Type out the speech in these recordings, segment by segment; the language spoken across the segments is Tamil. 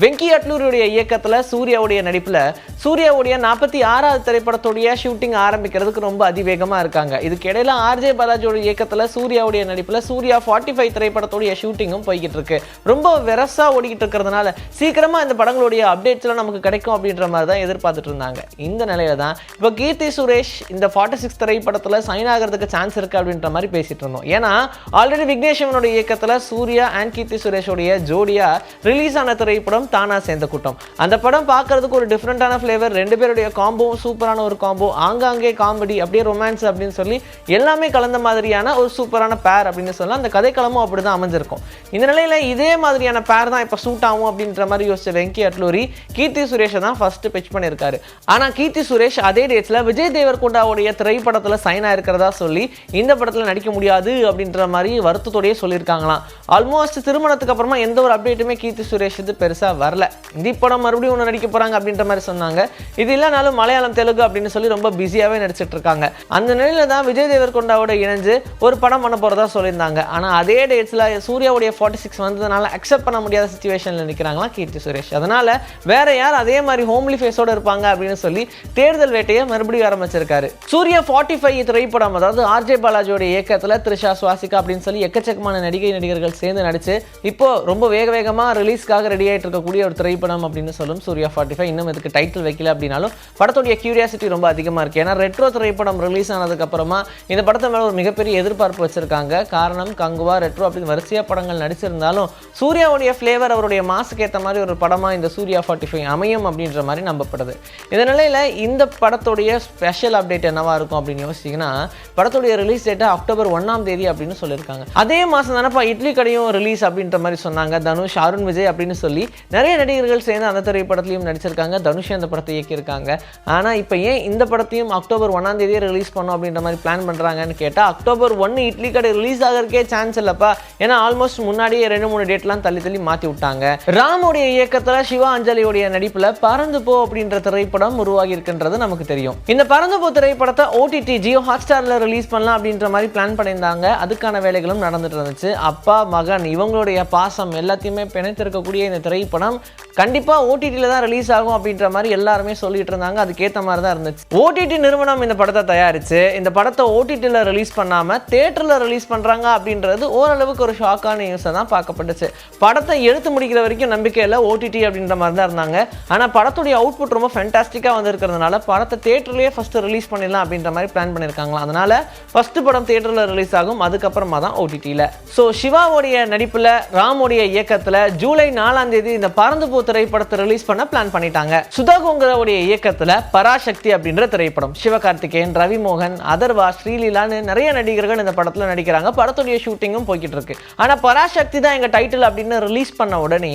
வெங்கி அட்லூருடைய இயக்கத்தில் சூர்யாவுடைய நடிப்பில் சூர்யாவுடைய நாற்பத்தி ஆறாவது திரைப்படத்துடைய ஷூட்டிங் ஆரம்பிக்கிறதுக்கு ரொம்ப அதிவேகமாக இருக்காங்க. இதுக்கு இடையில ஆர்ஜே பாலாஜியோட இயக்கத்தில் சூர்யாவுடைய நடிப்பில் சூர்யா ஃபார்ட்டி ஃபைவ் திரைப்படத்துடைய ஷூட்டிங்கும் போய்கிட்டு இருக்கு. ரொம்ப வெரஸாக ஓடிக்கிட்டு இருக்கிறதுனால சீக்கிரமாக இந்த படங்களுடைய அப்டேட்ஸ்லாம் நமக்கு கிடைக்கும் அப்படின்ற மாதிரி தான் எதிர்பார்த்துட்டு இருந்தாங்க. இந்த நிலையில தான் இப்போ கீர்த்தி சுரேஷ் இந்த ஃபார்ட்டி சிக்ஸ் திரைப்படத்தில் சைன் ஆகிறதுக்கு சான்ஸ் இருக்கு அப்படின்ற மாதிரி பேசிட்டு இருந்தோம். ஏன்னா ஆல்ரெடி விக்னேஷ்வனுடைய இயக்கத்தில் சூர்யா அண்ட் கீர்த்தி சுரேஷோடைய ஜோடியாக ரிலீஸ் ஆன திரைப்படம் தானா சேர்ந்த கூட்டம். அந்த படம் பார்க்கறதுக்கு ஒரு டிஃப்ரெண்டான ஃப்ளேவர் ரெண்டு பேருடைய காம்போ சூப்பரான ஒரு காம்போ ஆங்காங்கே காமெடி அப்படியே ரொமான்ஸ் அப்படின்னு சொல்லி எல்லாமே கலந்த மாதிரியான ஒரு சூப்பரான பேர் அப்படின்னு சொல்லலாம். அந்த கதைக்களமும் அப்படி தான் அமைஞ்சிருக்கும். இந்த நிலையில் இதே மாதிரியான பேர் தான் இப்போ சூட் ஆகும் அப்படின்ற மாதிரி யோசிச்ச வெங்கி அட்லூரி கீர்த்தி சுரேஷை தான் ஃபஸ்ட்டு பிச் பண்ணியிருக்காரு. ஆனால் கீர்த்தி சுரேஷ் அதே டேட்ஸில் விஜய் தேவர்கொண்டாவுடைய திரைப்படத்தில் சைன் ஆயிருக்கிறதா சொல்லி இந்த படத்தில் நடிக்க முடியாது அப்படின்ற மாதிரி வருத்தத்தோடையே சொல்லியிருக்காங்களாம். ஆல்மோஸ்ட் திருமணத்துக்கு அப்புறமா எந்த ஒரு அப்டேட்டுமே கீர்த்தி சுரேஷ் இது பெருசாக வரல. இந்த படம் மறுபடியும் ஒன்று நடிக்க போகிறாங்க அப்படின்ற மாதிரி சொன்னாங்க. இது இல்லைனாலும் மலையாளம் தெலுங்கு அப்படின்னு சொல்லி ரொம்ப பிஸியாகவே நடிச்சிட்டு இருக்காங்க அந்த நிலையில தான் விஜய் தேவர்கொண்டாவோட இணைஞ்சு ஒரு படம் பண்ண போகிறதா சொல்லியிருந்தாங்க. ஆனால் அதே டேட்ஸில் சூர்யாவுடைய ஃபார்ட்டி சிக்ஸ் வந்ததுனால அக்செப்ட் பண்ண முடியாத சுச்சுவேஷனில் நிற்கிறாங்களா கீர்த்தி சுரேஷ். அதனால வேற யார் அதே மாதிரி ஹோம்லி ஃபேஸோடு இருப்பாங்க அப்படின்னு சொல்லி தேர்தல் வேட்டையை மறுபடியும் ஆரம்பிச்சிருக்காரு. சூர்யா ஃபார்ட்டி ஃபைவ் திரைப்படம் அதாவது ஆர்ஜே பாலாஜியோட இயக்கத்தில் த்ரிஷா சுவாசிகா அப்படின்னு சொல்லி எக்கச்சக்கமான நடிகை நடிகர்கள் சேர்ந்து நடிச்சு இப்போ ரொம்ப வேக வேகமாக ரிலீஸ்க்காக ரெடி ஆகிட்டு இருக்கக்கூடிய ஒரு திரைப்படம் அப்படின்னு சொல்லும் சூர்யா ஃபார்ட்டி ஃபைவ் இன்னும் இதுக்கு டைட்டில் வைக்கல அப்படின்னாலும் படத்துடைய கியூரியாசிட்டி ரொம்ப அதிகமாக இருக்குது ஏன்னா ரெட்ரோ திரைப்படம் ரிலீஸ் ஆனதுக்கப்புறமா இந்த படத்தை மேலே ஒரு மிகப்பெரிய எதிர்பார்ப்பு வச்சிருக்காங்க. காரணம் கங்குவா ரெட்ரோ அப்படின்னு வரிசையாக படங்கள் நடிச்சிருந்தாலும் சூர்யாவுடைய ஃப்ளேவர் அவருடைய மாசுக்கு ஏற்ற மாதிரி ஒரு படமாக இந்த சூர்யா ஃபார்ட்டி ஃபைவ் அமையும் அப்படின்ற மாதிரி நம்பப்படுது. இந்த நிலையில் இந்த படத்துடைய ஸ்பெஷல் அப்டேட் என்னவா இருக்கும் அப்படின்னு யோசிச்சிங்கன்னா படத்துடைய ரிலீஸ் டேட்டை அக்டோபர் ஒன்றாம் தேதி அப்படின்னு சொல்லியிருக்காங்க. அதே மாதம் தானப்பா இட்லி கடையும் ரிலீஸ் அப்படின்ற மாதிரி சொன்னாங்க. தனுஷ் அருண் விஜய் அப்படின்னு சொல்லி நிறைய நடிகர்கள் சேர்ந்து அந்த திரைப்படத்துலையும் நடிச்சிருக்காங்க. தனுஷ் அந்த படத்தை இயக்கியிருக்காங்க. ஆனால் இப்போ ஏன் இந்த படத்தையும் அக்டோபர் ஒன்றாம் தேதியே ரிலீஸ் பண்ணோம் அப்படின்ற மாதிரி பிளான் பண்ணுறாங்கன்னு கேட்டால் அக்டோபர் ஒன்று இட்லி கடை ரிலீஸ் ஆகிறதுக்கே சான்ஸ் இல்லைப்பா. ஏன்னா ஆல்மோஸ்ட் முன்னாடியே ரெண்டு மூணு டேட்லாம் தள்ளி தள்ளி மாற்றி விட்டாங்க. ராமுடைய இயக்கத்தில் சிவா அஞ்சலியுடைய நடிப்பில் பறந்து போ அப்படின்ற திரைப்படம் உருவாகி இருக்கின்றது நமக்கு தெரியும். இந்த பறந்து போ திரைப்படத்தை ஓடிடி ஜியோ ஹாட்ஸ்டாரில் ரிலீஸ் பண்ணலாம் அப்படின்ற மாதிரி பிளான் பண்ணியிருந்தாங்க. அதுக்கான வேலைகளும் நடந்துட்டு இருந்துச்சு. அப்பா மகன் இவங்களுடைய பாசம் எல்லாத்தையுமே பிணைத்திருக்கக்கூடிய இந்த திரைப்படம் கண்டிப்பாக ஓடிடியில் தான் ரிலீஸ் ஆகும் அப்படின்ற மாதிரி எல்லாருமே சொல்லிட்டு இருந்தாங்க. அதுக்கேற்ற மாதிரி தான் இருந்துச்சு ஓடிடி நிறுவனம் இந்த படத்தை தயாரிச்சு இந்த படத்தை ஓடிடியில் ரிலீஸ் பண்ணாமல் தேட்டரில் ரிலீஸ் பண்ணுறாங்க அப்படின்றது ஓரளவுக்கு ஒரு ஷாக்கான நியூஸை தான் பார்க்கப்பட்டுச்சு. படத்தை எடுத்து முடிக்கிற வரைக்கும் நம்பிக்கை ஓடிடி அப்படின்ற மாதிரி தான் இருந்தாங்க. ஆனால் படத்துடைய அவுட்புட் ரொம்ப ஃபென்டாஸ்டிக்காக வந்திருக்கிறதுனால படத்தை தேட்டர்லேயே ஃபஸ்ட்டு ரிலீஸ் பண்ணிடலாம் அப்படின்ற மாதிரி பிளான் பண்ணியிருக்காங்களா அதனால ஃபஸ்ட்டு படம் தேட்டரில் ரிலீஸ் ஆகும். அதுக்கப்புறமா தான் ஓடிடியில் ஸோ சிவாவுடைய நடிப்பில் ராமுடைய இயக்கத்தில் ஜூலை நாலாம் தேதி இந்த பறந்து போ திரைப்படத்தை ரிலீஸ் பண்ண பிளான் பண்ணிட்டாங்க. சுதா கோங்கராவுடைய இயக்கத்தில் பராசக்தி அப்படின்ற திரைப்படம். சிவகார்த்திகேயன் ரவிமோகன் அதர்வா ஸ்ரீலீலான்னு நிறைய நடிகர்கள் இந்த படத்தில் நடிக்கிறாங்க. படத்துடைய ஷூட்டிங்கும் போய்கிட்டு இருக்கு. ஆனால் பராசக்தி தான் எங்கள் டைட்டில் அப்படின்னு ரிலீஸ் பண்ண உடனே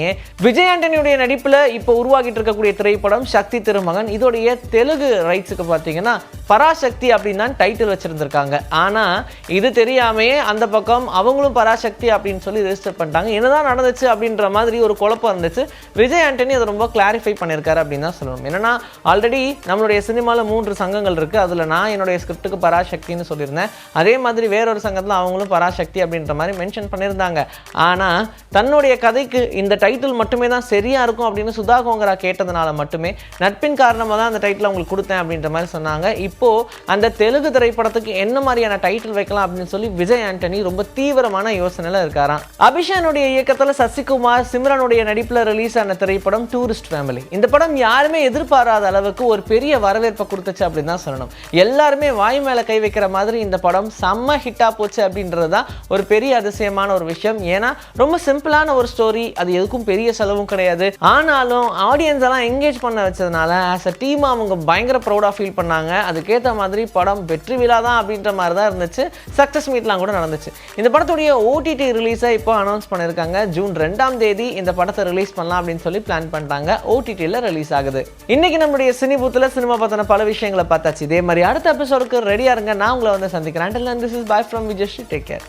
விஜய் ஆண்டனியுடைய நடிப்பில் இப்போ உருவாகிட்டு இருக்கக்கூடிய திரைப்படம் சக்தி திருமகன். இதோடைய தெலுங்கு ரைட்ஸுக்கு பார்த்தீங்கன்னா பராசக்தி அப்படின்னு தான் டைட்டில் வச்சுருந்துருக்காங்க. ஆனால் இது தெரியாமையே அந்த பக்கம் அவங்களும் பராசக்தி அப்படின்னு சொல்லி ரெஜிஸ்டர் பண்ணிட்டாங்க. என்னதான் நடந்துச்சு அப்படின்ற மாதிரி ஒரு குழப்பம் இருந்துச்சு. விஜய் ஆண்டனி அதை ரொம்ப கிளாரிஃபை பண்ணியிருக்காரு அப்படின்னு தான் சொல்லணும். என்னென்னா ஆல்ரெடி நம்மளுடைய சினிமாவில் மூன்று சங்கங்கள் இருக்குது அதில் நான் என்னுடைய ஸ்கிரிப்டுக்கு பராசக்தின்னு சொல்லியிருந்தேன். அதே மாதிரி வேறொரு சங்கத்தில் அவங்களும் பராசக்தி அப்படின்ற மாதிரி மென்ஷன் பண்ணியிருந்தாங்க. ஆனால் தன்னுடைய கதைக்கு இந்த டைட்டில் மட்டுமே தான் சரியாக இருக்கும் அப்படின்னு சுதா கோங்கரா கேட்டதுனால மட்டுமே நட்பின் காரணமாக தான் அந்த டைட்டில் அவங்களுக்கு கொடுத்தேன் அப்படின்ற மாதிரி சொன்னாங்க. இப்போது அந்த தெலுங்கு திரைப்படத்துக்கு என்ன மாதிரியான டைட்டில் வைக்கலாம் அப்படின்னு சொல்லி விஜய் ஆண்டனி ரொம்ப தீவிரமான யோசனையில் இருக்காராம். அபிஷானுடைய இயக்கத்தில் சசிகுமார் சிம்ரனுடைய நடிப்பில் ரிலீஸ் ஆன திரைப்படம் டூரிஸ்ட் ஃபேமிலி இந்த படம் யாருமே எதிர் எதிர்பாராத அளவுக்கு ஒரு பெரிய வரவேற்பை கொடுத்துச்சு அப்படின்னு தான் சொல்லணும். எல்லாருமே வாய் மேலே கை வைக்கிற மாதிரி இந்த படம் செம்ம ஹிட்டாக போச்சு அப்படின்றது தான் ஒரு பெரிய அதிசயமான ஒரு விஷயம். ஏன்னா ரொம்ப சிம்பிளான ஒரு ஸ்டோரி அது எதுக்கும் பெரிய செலவும் கிடையாது. ஆனாலும் ஆடியன்ஸ் எல்லாம் என்கேஜ் பண்ண வச்சதுனால ஆஸ் அ டீம் அவங்க பயங்கர ப்ரௌடாக ஃபீல் பண்ணாங்க. அதுக்கேற்ற மாதிரி படம் வெற்றி விழா தான் அப்படின்ற மாதிரி தான் இருந்துச்சு. சக்ஸஸ் மீட்லாம் கூட நடந்துச்சு. இந்த படத்துடைய ஓடிடி ரிலீஸை இப்போ அனௌன்ஸ் பண்ணியிருக்காங்க. ஜூன் ரெண்டாம் தேதி இந்த படத்தை ரிலீஸ் பண்ணலாம் அப்படின்னு சொல்லி பிளான் பண்ணிட்டாங்க. ஓடிடியில் ரிலீஸ் ஆகுது. இன்னைக்கு நம்முடைய சினி பூத்தில் சினிமா பற்றின பல விஷயங்களை பார்த்தாச்சு. இதே மாதிரி அடுத்த எபிசோடுக்கு ரெடியாக இருங்க. நான் உங்களை வந்து சந்திக்கிறேன். This is Bhai from Vijay take care